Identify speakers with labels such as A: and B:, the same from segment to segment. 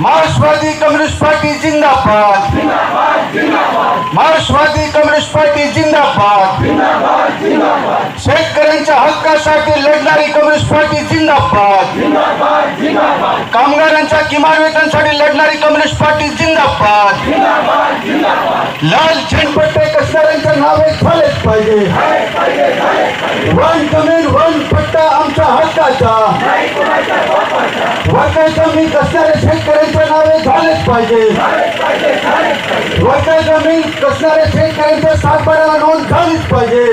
A: मार्क्सवादी communist party जिंदाबाद मार्क्सवादी कम्युनिस्ट पार्टी जिंदाबाद शेतकऱ्यांच्या हक्कासाठी लढणारी कम्युनिस्ट पार्टी जिंदाबाद कामगारांच्या किमान वेतन वेतनसाठी लढणारी कम्युनिस्ट पार्टी जिंदाबाद लाल झेंडपट्टे कसणाऱ्यांच्या नावे झालेच पाहिजे वन जमीन वन पट्टा आमच्या हक्काचा जमीन कसणाऱ्या शेतकऱ्यांच्या नावे झालेच पाहिजे वाटा जमीन कसणाऱ्या शेतकऱ्यांच्या सातबाऱ्याला नोंद झालीच पाहिजे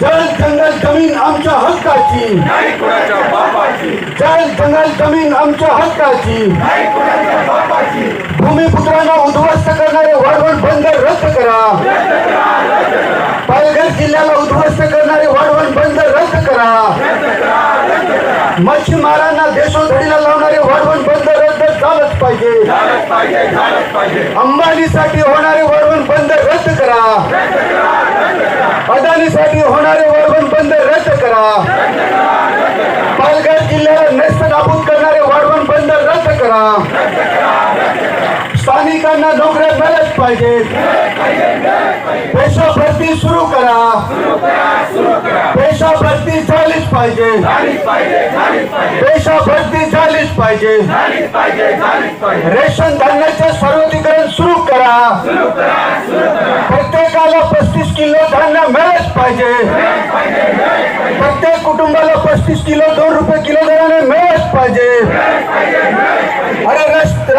A: जल जंगल जमीन आमच्या हक्काची जल जंगल जमीन आमच्या हक्काची भूमिपुत्रांना उद्ध्वस्त करणारे वाढवण बंदर रद्द करा पालघर जिल्ह्याला उद्ध्वस्त करणारे वाढवण बंदर रद्द करा ना ना देशों मच्छीमारांना देशोधडीला लावणारे वळवण बंद रद्द झालंच
B: साथी
A: होना रे वळवण बंदर रद्द करा साथी होना रे वळवण बंदर रद्द करा पालगढ़ जिले में जिल्ह्याला नेस्त करना रे वळवण बंदर रद्द करा स्थानिकांना नोकऱ्या मिळत पाहिजे पेशा भरती सुरू करा पेशा भरती झालीच पाहिजे पेशा भरती झालीच पाहिजे रेशन धान्याचे सर्वधिकरण सुरू करा प्रत्येकाला पस्तीस किलो धान्य मिळत पाहिजे प्रत्येक कुटुंबाला पस्तीस किलो दोन रुपये किलो दराने मिळत पाहिजे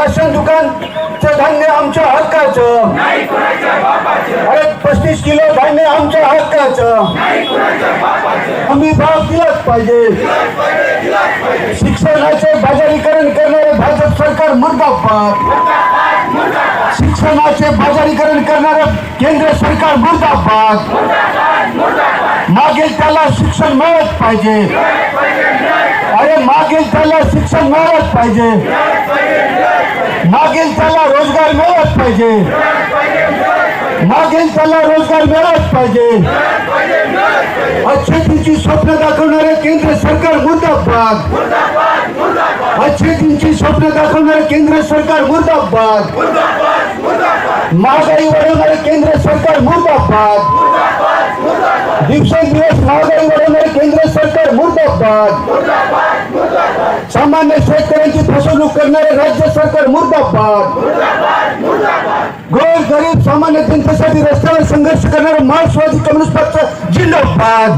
A: राशन दुकानचं धान्य आमच्या हक्काचं अरे पस्तीस किलो धान्य आमच्या हक्काचं आम्ही भाव दिलाच पाहिजे शिक्षणाचे बाजारीकरण करणारे भाजप सरकार मुर्दाबाद शिक्षणाचे बाजारीकरण करणारे केंद्र सरकार मुर्दाबाद मागेल त्याला शिक्षण मिळत पाहिजे अरे मागेल त्याला शिक्षण मिळत पाहिजे मागील त्याला रोजगार
B: मिळत पाजे
A: मागील त्याला रोजगार मिळत पाहिजे
B: आज
A: शेतीची स्वप्न दाखवणारे केंद्र सरकार मुर्दाबाद
B: आज
A: शेतीची स्वप्न दाखवणारे केंद्र सरकार मुर्दाबाद महागाई वाढवणारे केंद्र सरकार मुर्दाबाद दिवसेंदिवस महागाई वाढवणारे केंद्र सरकार मुर्दाबाद सामान्य शेतकऱ्यांची फसवणूक करणारे राज्य सरकार मुर्दाबाद गोर गरीब सामान्य जनतेसाठी रस्त्यावर संघर्ष करणारे मार्क्सवादी कम्युनिस्ट पक्ष
B: जिल्हाबाद